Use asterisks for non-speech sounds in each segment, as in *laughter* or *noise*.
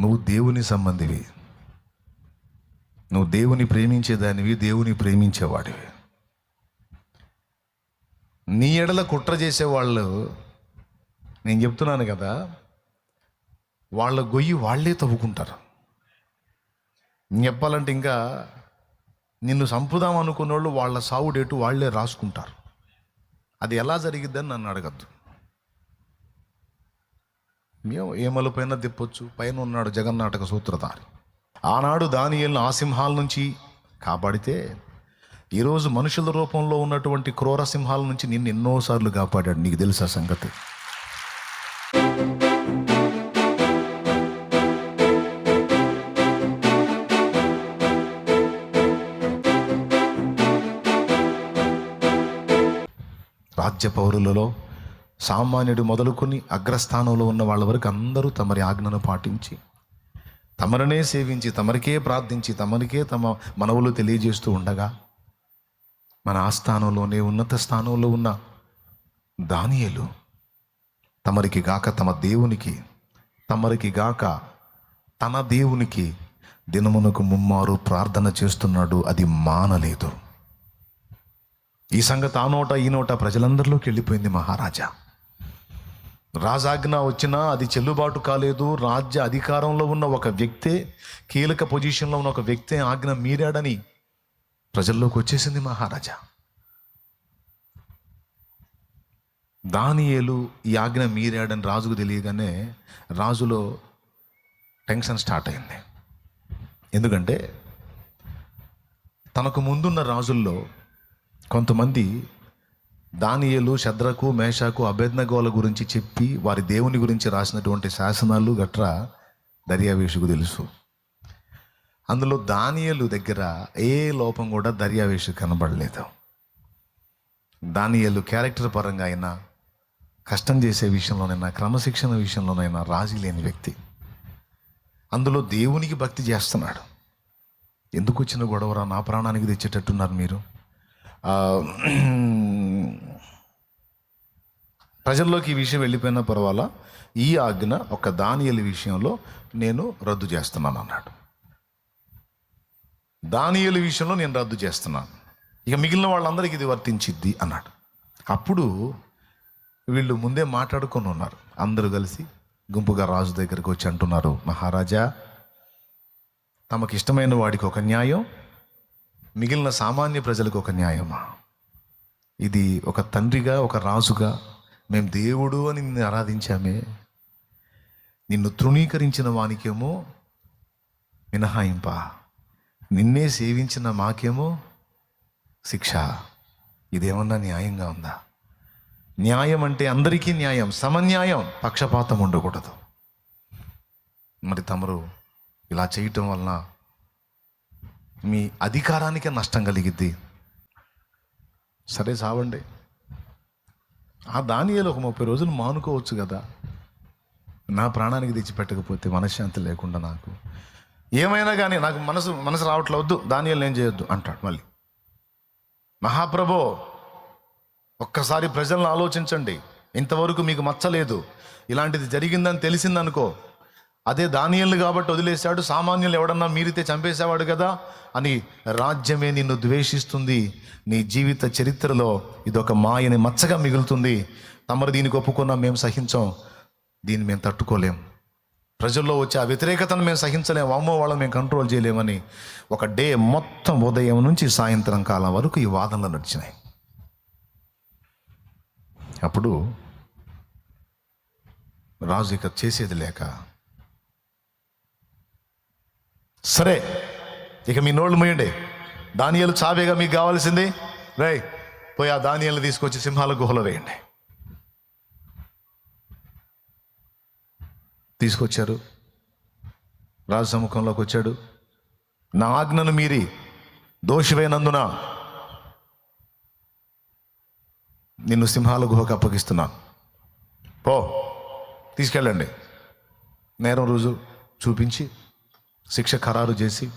నువ్వు దేవుని సంబంధివి. నువ్వు దేవుని ప్రేమించేదానివి దేవుని ప్రేమించేవాడివి. నీ ఎడల కుట్ర చేసేవాళ్ళు నేను చెప్తున్నాను కదా వాళ్ళ గొయ్యి వాళ్ళే తవ్వుకుంటారు. చెప్పాలంటే ఇంకా నిన్ను చంపుదాం అనుకున్న వాళ్ళు వాళ్ళ సావు డేటు వాళ్ళే రాసుకుంటారు. అది ఎలా జరిగిద్దని నన్ను అడగద్దు. మేము ఏ మలుపైనా తిప్పొచ్చు. పైన ఉన్నాడు జగన్నాటక సూత్రధారి. ఆనాడు దానియల్ని ఆ సింహాల నుంచి కాపాడితే ఈరోజు మనుషుల రూపంలో ఉన్నటువంటి క్రూర సింహాల నుంచి నిన్ను ఎన్నోసార్లు కాపాడాడు. నీకు తెలుసా సంగతి? రాజ్య పౌరులలో సామాన్యుడు మొదలుకొని అగ్రస్థానంలో ఉన్న వాళ్ళ వరకు అందరూ తమరి ఆజ్ఞను పాటించి తమరనే సేవించి తమరికే ప్రార్థించి తమరికే తమ మనవులు తెలియజేస్తూ ఉండగా మన ఆస్థానంలోనే ఉన్నత స్థానంలో ఉన్న దానియలు తమరికి గాక తమ దేవునికి తమరికి గాక తన దేవునికి దినమునకు ముమ్మారు ప్రార్థన చేస్తున్నాడు అది మానలేదు. ఈ సంగతి ఆ నోట ఈ నోట ప్రజలందరిలోకి వెళ్ళిపోయింది మహారాజా. రాజాజ్ఞ వచ్చినా అది చెల్లుబాటు కాలేదు. రాజ్య అధికారంలో ఉన్న ఒక వ్యక్తే కీలక పొజిషన్లో ఉన్న ఒక వ్యక్తే ఆజ్ఞ మీరాడని ప్రజల్లోకి వచ్చేసింది మహారాజా. దానియేలు ఈ ఆజ్ఞ మీరాడని రాజుకు తెలియగానే రాజులో టెన్షన్ స్టార్ట్ అయింది. ఎందుకంటే తనకు ముందున్న రాజుల్లో కొంతమంది దానియలు శద్రకు మేషాకు అభేద్నగోల గురించి చెప్పి వారి దేవుని గురించి రాసినటువంటి శాసనాలు గట్రా దర్యావేషుకు తెలుసు. అందులో దానియలు దగ్గర ఏ లోపం కూడా దర్యావేషు కనబడలేదు. దానియలు క్యారెక్టర్ పరంగా అయినా కష్టం చేసే విషయంలోనైనా క్రమశిక్షణ విషయంలోనైనా రాజీ లేని వ్యక్తి. అందులో దేవునికి భక్తి చేస్తున్నాడు. ఎందుకు వచ్చిన గొడవరా? నా ప్రాణానికి తెచ్చేటట్టున్నారు మీరు? ప్రజల్లోకి ఈ విషయం వెళ్ళిపోయినా పర్వాలా? ఈ ఆజ్ఞ ఒక దానియలు విషయంలో నేను రద్దు చేస్తున్నాను అన్నాడు. దానియలు విషయంలో నేను రద్దు చేస్తున్నాను. ఇక మిగిలిన వాళ్ళందరికీ ఇది వర్తించిద్ది అన్నాడు. అప్పుడు వీళ్ళు ముందే మాట్లాడుకొని ఉన్నారు. అందరూ కలిసి గుంపుగా రాజు దగ్గరికి వచ్చి అంటున్నారు మహారాజా తమకి ఇష్టమైన వాడికి ఒక న్యాయం మిగిలిన సామాన్య ప్రజలకు ఒక న్యాయమా? ఇది ఒక తండ్రిగా ఒక రాజుగా మేము దేవుడు అని నిన్ను ఆరాధించామే. నిన్ను తృణీకరించిన వానికేమో మినహాయింప. నిన్నే సేవించిన మాకేమో శిక్ష. ఇదేమన్నా న్యాయంగా ఉందా? న్యాయం అంటే అందరికీ న్యాయం సమన్యాయం. పక్షపాతం ఉండకూడదు. మరి తమరు ఇలా చేయటం వలన మీ అధికారానికే నష్టం కలిగిద్ది. సరే సావండి. ఆ దానియాలు ఒక ముప్పై రోజులు మానుకోవచ్చు కదా. నా ప్రాణానికి తెచ్చిపెట్టకపోతే మనశ్శాంతి లేకుండా నాకు. ఏమైనా కానీ నాకు మనసు మనసు రావట్లవద్దు దానియాలు ఏం చేయొద్దు అంటాడు మళ్ళీ. మహాప్రభో ఒక్కసారి ప్రజలను ఆలోచించండి. ఇంతవరకు మీకు మచ్చలేదు ఇలాంటిది జరిగిందని తెలిసిందనుకో అదే దానియలు కాబట్టి వదిలేశాడు. సామాన్యులు ఎవడన్నా మీరితే చంపేసేవాడు కదా? అని రాజ్యమే నిన్ను ద్వేషిస్తుంది. నీ జీవిత చరిత్రలో ఇదొక మాయని మచ్చగా మిగులుతుంది. తమరు దీనికి ఒప్పుకున్నా మేము సహించం. దీన్ని మేము తట్టుకోలేం. ప్రజల్లో వచ్చే ఆ వ్యతిరేకతను మేము సహించలేము అమ్మో వాళ్ళని మేము కంట్రోల్ చేయలేమని ఒక డే మొత్తం ఉదయం నుంచి సాయంత్రం కాలం వరకు ఈ వాదనలు నడిచినాయి. అప్పుడు రాజు ఇక చేసేది లేక సరే ఇక మీ నోళ్ళు మూయండి. దానియాలు చావేగా మీకు కావాల్సింది? రే పోయి ఆ దానియాలు తీసుకొచ్చి సింహాల గుహలో వేయండి. తీసుకొచ్చారు. రాజసముఖంలోకి వచ్చాడు. నా ఆజ్ఞను మీరి దోషమైనందున నిన్ను సింహాల గుహకు అప్పగిస్తున్నాను పో తీసుకెళ్ళండి. నేరం రోజు చూపించి శిక్ష ఖరారు చేసి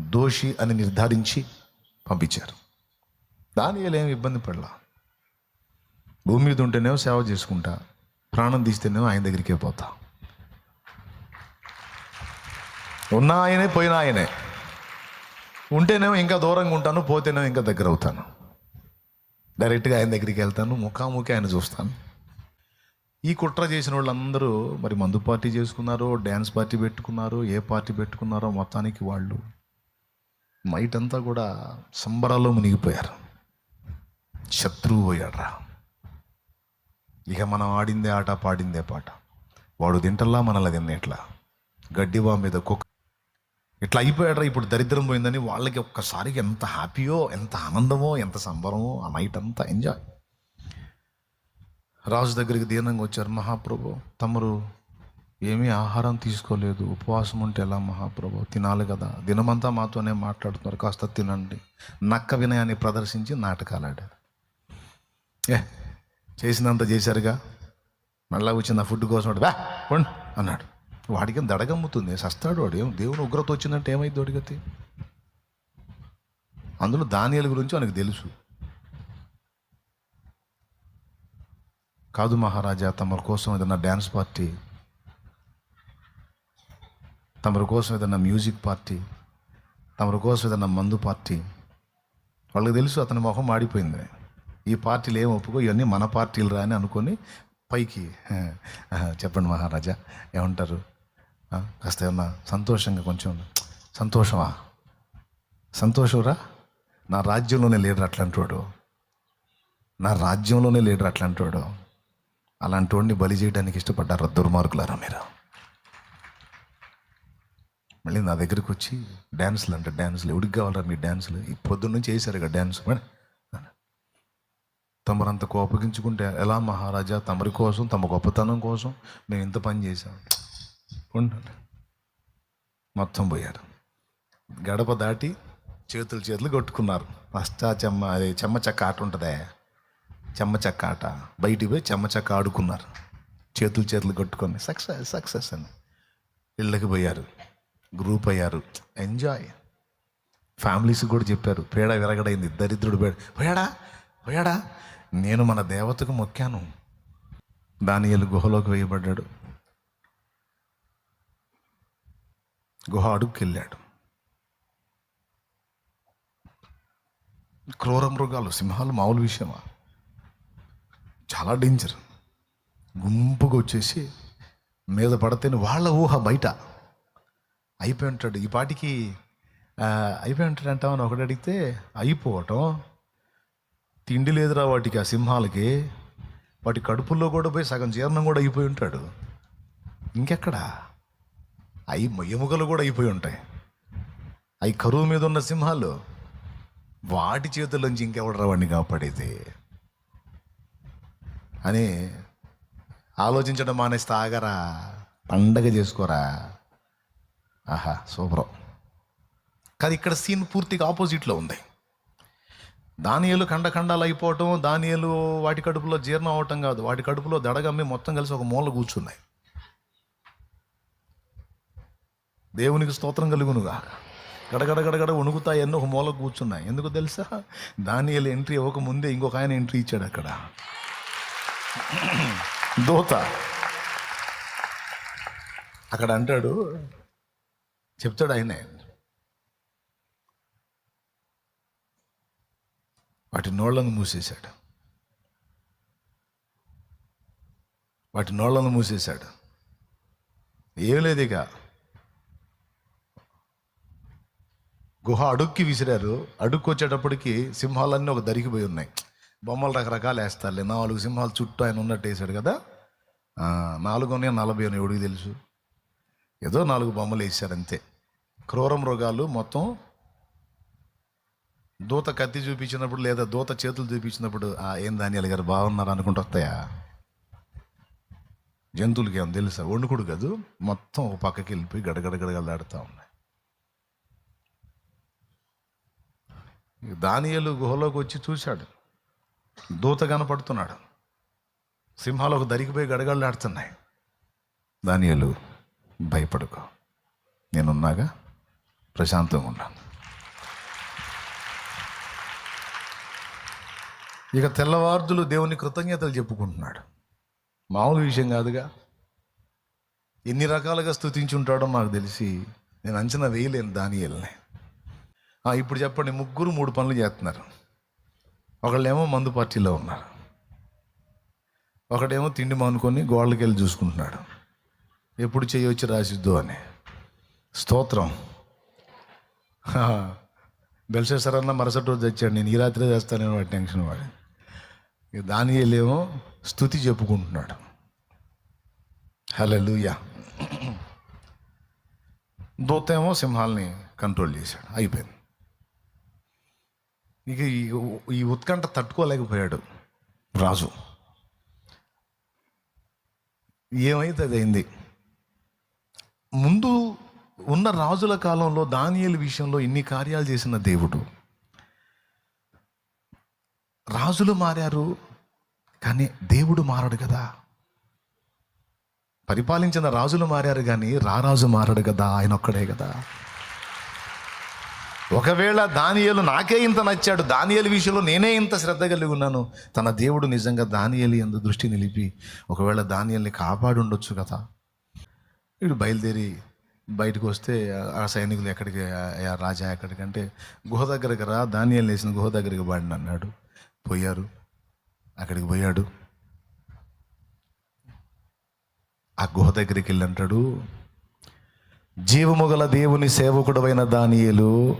దోషి అని నిర్ధారించి పంపించారు. దానిలో ఏమి ఇబ్బంది పడలా. భూమి మీద ఉంటేనేమో సేవ చేసుకుంటా ప్రాణం తీస్తేనేమో ఆయన దగ్గరికే పోతా. ఉన్న ఆయనే పోయిన ఆయనే. ఉంటేనేమో ఇంకా దూరంగా ఉంటాను పోతేనేమో ఇంకా దగ్గర అవుతాను. డైరెక్ట్గా ఆయన దగ్గరికి వెళ్తాను ముఖాముఖి ఆయన చూస్తాను. ఈ కుట్ర చేసిన వాళ్ళందరూ మరి మందు పార్టీ చేసుకున్నారో డ్యాన్స్ పార్టీ పెట్టుకున్నారో ఏ పార్టీ పెట్టుకున్నారో మొత్తానికి వాళ్ళు నైట్ అంతా కూడా సంబరాల్లో మునిగిపోయారు. శత్రువు పోయాడ్రా ఇక మనం ఆడిందే ఆట పాడిందే పాట. వాడు తింటల్లా మనల్ని తిన్నేట్లా గడ్డివా మీద కుక్క. ఇట్లా అయిపోయాడ్రా ఇప్పుడు దరిద్రం పోయిందని వాళ్ళకి ఒక్కసారికి ఎంత హ్యాపీయో ఎంత ఆనందమో ఎంత సంబరమో ఆ నైట్ అంతా ఎంజాయ్. రాజు దగ్గరికి దీనంగా వచ్చారు. మహాప్రభు తమరు ఏమీ ఆహారం తీసుకోలేదు. ఉపవాసం ఉంటే ఎలా మహాప్రభు? తినాలి కదా. దినమంతా మాతోనే మాట్లాడుతున్నారు. కాస్త తినండి. నక్క వినయాన్ని ప్రదర్శించి నాటకాలు ఆడారు. ఏ చేసినంత చేశారుగా? మళ్ళా వచ్చింది ఆ ఫుడ్ కోసం వాడు, "బా, అన్నాడు. వాడికి దడగమ్ముతుంది. సస్తాడు వాడు. ఏం దేవుని ఉగ్రత వచ్చిందంటే ఏమైంది వాడికి అందులో దానియాల గురించి మనకు తెలుసు. కాదు మహారాజా తమరి కోసం ఏదన్నా డ్యాన్స్ పార్టీ తమరి కోసం ఏదన్నా మ్యూజిక్ పార్టీ తమరి కోసం ఏదన్నా మందు పార్టీ. వాళ్ళకి తెలుసు అతని మొహం మాడిపోయింది. ఈ పార్టీలు ఏం ఒప్పుకో ఇవన్నీ మన పార్టీలు రా అని అనుకొని పైకి చెప్పండి మహారాజా ఏమంటారు? కాస్త ఏమన్నా సంతోషంగా కొంచెం సంతోషమా? సంతోషంరా? నా రాజ్యంలోనే లీడర్ అట్లాంటి వాడు. నా రాజ్యంలోనే లీడర్ అట్లాంటి వాడు. అలాంటి వాడిని బలి చేయడానికి ఇష్టపడ్డారు దుర్మార్గులారా మీరు? మళ్ళీ నా దగ్గరికి వచ్చి డ్యాన్సులు అంటే డ్యాన్సులు ఎవరికి కావాలరా మీ డ్యాన్సులు? ఈ పొద్దున్న నుంచి వేశారు ఇక డ్యాన్స్ తమరంత కోపగించుకుంటే ఎలా మహారాజా? తమరి కోసం తమ గొప్పతనం కోసం మేము ఇంత పని చేశాం. ఉండండి. మొత్తం పోయారు. గడప దాటి చేతులు చేతులు కొట్టుకున్నారు. అష్టా చెమ్మ అది చెమ్మ చెక్క ఆట ఉంటుందే. చెమ్మచెక్క ఆట బయటికి పోయి చెమ్మచెక్క ఆడుకున్నారు. చేతులు చేతులు కట్టుకొని సక్సెస్ సక్సెస్ అని. ఇళ్ళకి పోయారు. గ్రూప్ అయ్యారు. ఎంజాయ్. ఫ్యామిలీస్ కూడా చెప్పారు. పేడ విరగడైంది. దరిద్రుడు పేడ. పోయాడా? పోయాడా? నేను మన దేవతకు మొక్కాను. దానియలు గుహలోకి వేయబడ్డాడు. గుహ అడుగుకి వెళ్ళాడు క్రూర మృగాలు సింహాలు మామూలు విషయమా? చాలా డేంజర్ గుంపుగా వచ్చేసి మీద పడితేనే వాళ్ళ ఊహ బయట. అయిపోయి ఉంటాడు. ఈ పాటికి అయిపోయి ఉంటాడు అంటామని ఒకటి అడిగితే అయిపోవటం. తిండి లేదురా వాటికి ఆ సింహాలకి. వాటి కడుపుల్లో కూడా పోయి సగం జీర్ణం కూడా అయిపోయి ఉంటాడు. ఇంకెక్కడ? అవి ఎముకలు కూడా అయిపోయి ఉంటాయి. అవి కరువు మీద ఉన్న సింహాలు. వాటి చేతుల్లోంచి ఇంకెవడరా వాడిని కాపాడేది? అని ఆలోచించడం మానేస్తే ఆగరా పండగ చేసుకోరా. ఆహా సూపరం. కానీ ఇక్కడ సీన్ పూర్తిగా ఆపోజిట్లో ఉంది. దానియలు ఖండఖండాలు అయిపోవటం దానియలు వాటి కడుపులో జీర్ణం అవటం కాదు. వాటి కడుపులో దడగమ్మి మొత్తం కలిసి ఒక మూల కూర్చున్నాయి. దేవునికి స్తోత్రం కలుగునుగా. గడగడ గడగడ వణుకుతాయన్నీ ఒక మూల కూర్చున్నాయి. ఎందుకు తెలుసా? దానియలు ఎంట్రీ ఇవ్వక ముందే ఇంకొక ఆయన ఎంట్రీ ఇచ్చాడు అక్కడ. *clears throat* దూత. అక్కడ అంటాడు చెప్తాడు ఆయనే వాటి నోళ్ళను మూసేశాడు. వాటి నోళ్ళను మూసేశాడు. ఏం లేదు ఇక. గుహ అడుక్కి విసిరారు. అడుక్కు వచ్చేటప్పటికి సింహాలన్నీ ఒక దరికిపోయి ఉన్నాయి. బొమ్మలు రకరకాలు వేస్తారులే. నాలుగు సింహాలు చుట్టూ ఆయన ఉన్నట్టు వేసాడు కదా. ఆ, నాలుగు ఉన్నాయి నలభై అని ఎవడికి తెలుసు? ఏదో నాలుగు బొమ్మలు వేసారు అంతే. క్రూర మృగాలు మొత్తం దూత కత్తి చూపించినప్పుడు లేదా దూత చేతులు చూపించినప్పుడు ఏం దానియాలు గారు బాగున్నారు అనుకుంటూ వస్తాయా? జంతువులకి ఏమో తెలుసా? వండుకుడు కాదు మొత్తం ఒక పక్కకి వెళ్ళిపోయి గడగడగడగలాడుతూ ఉన్నాయి. దానియలు గుహలోకి వచ్చి చూశాడు. దూత కనపడుతున్నాడు. సింహాలు ఒక దరికిపోయి గడగడలాడుతున్నాయి దానియలు భయపడుకో. నేనున్నాగా ప్రశాంతంగా ఉన్నాను. ఇక తెల్లవార్దులు దేవుని కృతజ్ఞతలు చెప్పుకుంటున్నాడు. మామూలు విషయం కాదుగా. ఎన్ని రకాలుగా స్థుతించి ఉంటాడో నాకు తెలిసి నేను అంచనా వేయలేను దాని ఆ, ఇప్పుడు చెప్పండి ముగ్గురు మూడు పనులు చేస్తున్నారు. ఒకళ్ళేమో మందు పార్టీలో ఉన్నారు. ఒకడేమో తిండి మానుకొని గోళ్ళకి వెళ్ళి చూసుకుంటున్నాడు. ఎప్పుడు చేయొచ్చి రాసిద్దు అని. స్తోత్రం. బెల్సేసరన్న మరుసటి రోజు తెచ్చాడు. నేను ఈ రాత్రి చేస్తానని వాడి టెన్షన్ వాడి. దాని దానియేలేమో స్థుతి చెప్పుకుంటున్నాడు. హలో లూయా దూత ఏమో సింహాల్ని కంట్రోల్ చేశాడు. అయిపోయింది. ఇక ఈ- ఈ ఉత్కంఠ తట్టుకోలేకపోయాడు రాజు. ఏమైతే అది అయింది ముందు ఉన్న రాజుల కాలంలో దానియేలు విషయంలో ఇన్ని కార్యాలు చేసిన దేవుడు. రాజులు మారారు కానీ దేవుడు మారడు కదా. పరిపాలించిన రాజులు మారారు కానీ రారాజు మారడు కదా ఆయన ఒక్కడే కదా. ఒకవేళ దానియలు నాకే ఇంత నచ్చాడు దానియలు విషయంలో నేనే ఇంత శ్రద్ధ కలిగి ఉన్నాను తన దేవుడు నిజంగా దానియలు ఎందు దృష్టి నిలిపి ఒకవేళ దానియల్ని కాపాడుండొచ్చు కదా. వీడు బయలుదేరి బయటకు వస్తే ఆ- సైనికులు ఎక్కడికి రాజా ఎక్కడికంటే గుహ దగ్గరికి రా దానియలు వేసిన గుహ దగ్గరికి బాడిని అన్నాడు. పోయారు. అక్కడికి పోయాడు. ఆ గుహ దగ్గరికి వెళ్ళి అంటాడు జీవముగల దేవుని సేవకుడవైన దానియలు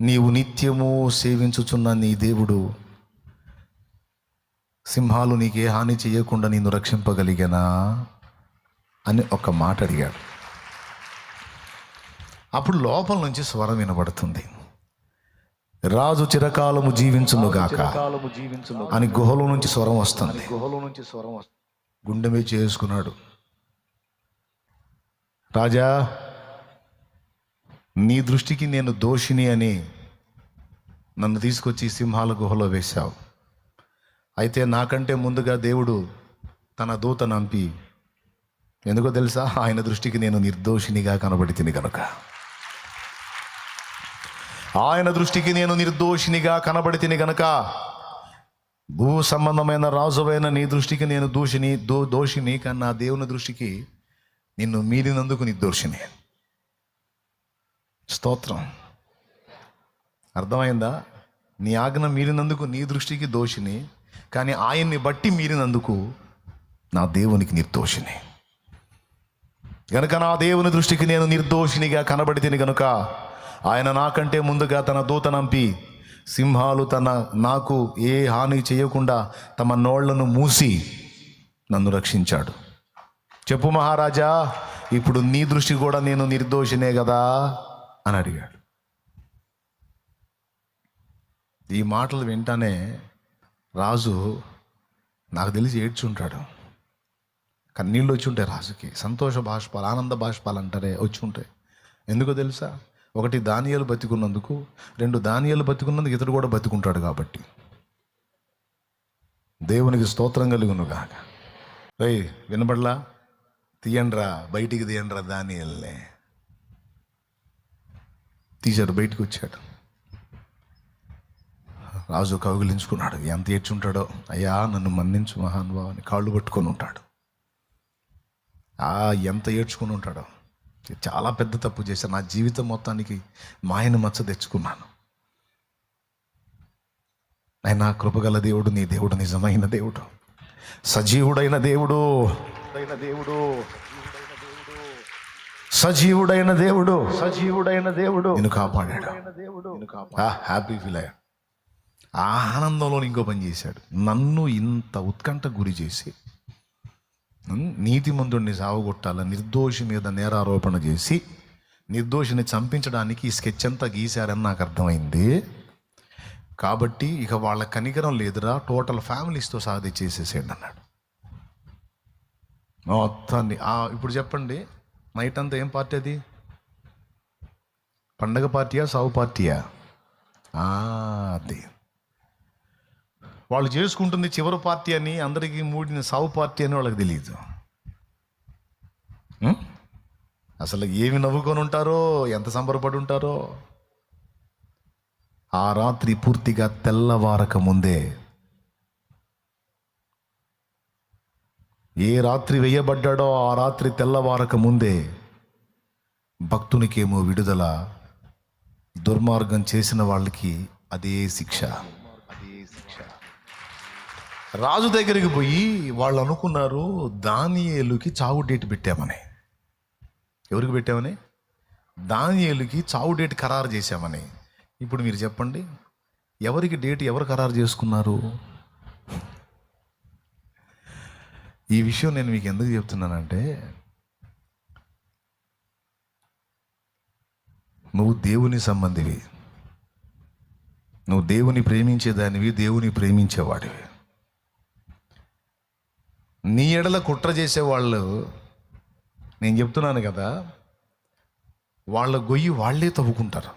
నీవు నిత్యము సేవించుచున్న నీ దేవుడు సింహాలు నీకే హాని చేయకుండా నిన్ను రక్షింపగలిగానా అని ఒక మాట అడిగాడు. అప్పుడు లోపల నుంచి స్వరం వినబడుతుంది. రాజు చిరకాలము జీవించునుగాక అని గుహలో నుంచి స్వరం వస్తుంది. గుహలో నుంచి స్వరం వస్తుంది. గుండె మీద చేసుకున్నాడు. రాజా నీ దృష్టికి నేను దోషిని అని నన్ను తీసుకొచ్చి సింహాల గుహలో వేశావు. అయితే నాకంటే ముందుగా దేవుడు తన దూత నంపి ఎందుకో తెలుసా? ఆయన దృష్టికి నేను నిర్దోషినిగా కనబడితిని కనుక ఆయన దృష్టికి నేను నిర్దోషినిగా కనబడితిని గనుక భూ సంబంధమైన రాజువైన నీ దృష్టికి నేను దోషిని దో దోషిని కన్నా దేవుని దృష్టికి నిన్ను మీరినందుకు నిర్దోషిని స్తోత్రం. అర్థమైందా? నీ ఆజ్ఞ మీరినందుకు నీ దృష్టికి దోషిని కానీ ఆయన్ని బట్టి మీరినందుకు నా దేవునికి నిర్దోషిని. గనుక నా దేవుని దృష్టికి నేను నిర్దోషినిగా కనబడి గనుక ఆయన నాకంటే ముందుగా తన దూత నంపి సింహాలు తన నాకు ఏ హాని చేయకుండా తమ నోళ్ళను మూసి నన్ను రక్షించాడు. చెప్పు మహారాజా ఇప్పుడు నీ దృష్టి కూడా నేను నిర్దోషినే కదా అని అడిగాడు. ఈ మాటలు వింటానే రాజు నాకు తెలిసి ఏడ్చుంటాడు. కన్నీళ్ళు వచ్చి ఉంటాయి రాజుకి. సంతోష బాష్పాలు ఆనంద బాష్పాలు అంటారే వచ్చి ఉంటాయి. ఎందుకో తెలుసా? ఒకటి దానియాలు బతికున్నందుకు రెండు దానియాలు బతికున్నందుకు ఇతడు కూడా బతికుంటాడు కాబట్టి. దేవునికి స్తోత్రం కలుగును కాక రేయ్ వినబడలా? తీయండ్రా బయటికి తీయండ్రా దానియల్ని. తీశారు బయటికి వచ్చాడు. రాజు కౌగిలించుకున్నాడు. ఎంత ఏడ్చుంటాడో? అయ్యా నన్ను మన్నించు మహానుభావ అని కాళ్ళు పట్టుకొని ఉంటాడు. ఆ ఎంత ఏడ్చుకుని ఉంటాడో? చాలా పెద్ద తప్పు చేశాను నా జీవితం మొత్తానికి మాయను మచ్చ తెచ్చుకున్నాను. ఆయన కృపగల దేవుడు నీ దేవుడు నిజమైన దేవుడు. సజీవుడైన దేవుడు దేవుడు. సజీవుడైన దేవుడు. సజీవుడైన దేవుడు. నిన్ను కాపాడాడు. దేవుడు. హ్యాపీ ఫీల్ అయ్యా ఆ ఆనందంలో ఇంకో పని చేశాడు. నన్ను ఇంత ఉత్కంఠ గురి చేసి నీతిమంతుడిని సావగొట్టాల నిర్దోషి మీద నేరారోపణ చేసి నిర్దోషిని చంపించడానికి ఈ స్కెచ్ అంతా గీశారని నాకు అర్థమైంది. కాబట్టి ఇక వాళ్ళ కనికరం లేదురా టోటల్ ఫ్యామిలీస్తో సాధి చేసేసేయండి అన్నాడు. మొత్తాన్ని ఇప్పుడు చెప్పండి. నైట్ అంతా ఏం పార్టీ అది? పండగ పార్టీయా సావు పార్టీయా? అది. వాళ్ళు చేసుకుంటుంది చివరి పార్టీ అని అందరికీ మూడిన సావు పార్టీ అని వాళ్ళకి తెలియదు అసలు ఏమి నవ్వుకొని ఉంటారో ఎంత సంబరపడి ఉంటారో. ఆ రాత్రి పూర్తిగా తెల్లవారక ముందే ఏ రాత్రి వేయబడ్డాడో ఆ రాత్రి తెల్లవారక ముందే భక్తునికేమో విడుదల దుర్మార్గం చేసిన వాళ్ళకి అదే శిక్ష. అదే శిక్ష రాజు దగ్గరికి పోయి వాళ్ళు అనుకున్నారు దానియేలుకి చావు డేట్ పెట్టామని. ఎవరికి పెట్టామని? దానియేలుకి చావు డేట్ ఖరారు చేశామని. ఇప్పుడు మీరు చెప్పండి ఎవరికి డేట్ ఎవరు ఖరారు చేసుకున్నారు? ఈ విషయం నేను మీకు ఎందుకు చెప్తున్నానంటే నువ్వు దేవుని సంబంధివి. నువ్వు దేవుని ప్రేమించేదానివి దేవుని ప్రేమించేవాడివి. నీ ఎడల కుట్ర చేసేవాళ్ళు నేను చెప్తున్నాను కదా వాళ్ళ గొయ్యి వాళ్ళే తవ్వుకుంటారు.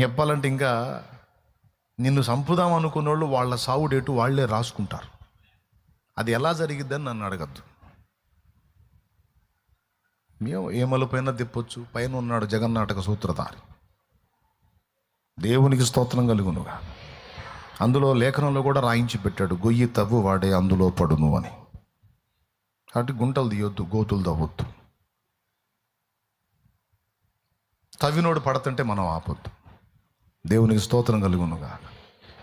చెప్పాలంటే ఇంకా నిన్ను చంపుదాం అనుకున్న వాళ్ళు వాళ్ళ సావు డేటు వాళ్ళే రాసుకుంటారు. అది ఎలా జరిగిద్దని నన్ను అడగద్దు. మేము ఏమలు పైన తిప్పొచ్చు పైన ఉన్నాడు జగన్నాటక సూత్రధారి. దేవునికి స్తోత్రం కలుగునుగా. అందులో లేఖనంలో కూడా రాయించి పెట్టాడు గొయ్యి తవ్వు వాడే అందులో పడును అని. కాబట్టి గుంటలు తీయొద్దు గోతులు తవ్వొద్దు. తవ్వినోడు పడుతుంటే మనం ఆపొద్దు. దేవునికి స్తోత్రం కలుగునుగా.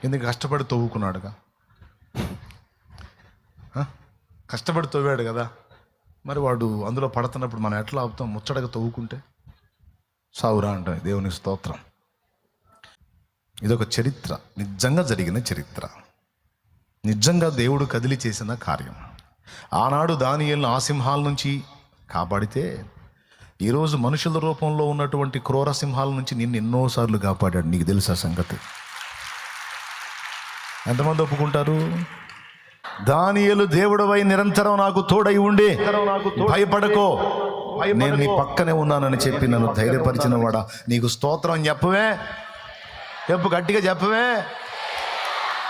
ఎందుకు కష్టపడి తవ్వుకున్నాడుగా? కష్టపడి తవ్వాడు కదా. మరి వాడు అందులో పడుతున్నప్పుడు మనం ఎట్లా ఆపుతాం? ముచ్చటగా తవ్వుకుంటే? సావురా అంటే. దేవుని స్తోత్రం. ఇదొక చరిత్ర. నిజంగా జరిగిన చరిత్ర. నిజంగా దేవుడు కదిలి చేసిన కార్యం. ఆనాడు దానియల్ని ఆ సింహాల నుంచి కాపాడితే ఈరోజు మనుషుల రూపంలో ఉన్నటువంటి క్రూర సింహాల నుంచి నిన్ను ఎన్నోసార్లు కాపాడాడు. నీకు తెలుసా సంగతి? ఎంతమంది ఒప్పుకుంటారు? దానియలు దేవుడవై నిరంతరం నాకు తోడై ఉండి భయపడకో. నేను నీ పక్కనే ఉన్నానని చెప్పి నన్ను ధైర్యపరిచిన వాడా. నీకు స్తోత్రం చెప్పవే. చెప్పు గట్టిగా చెప్పవే.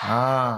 ఆ.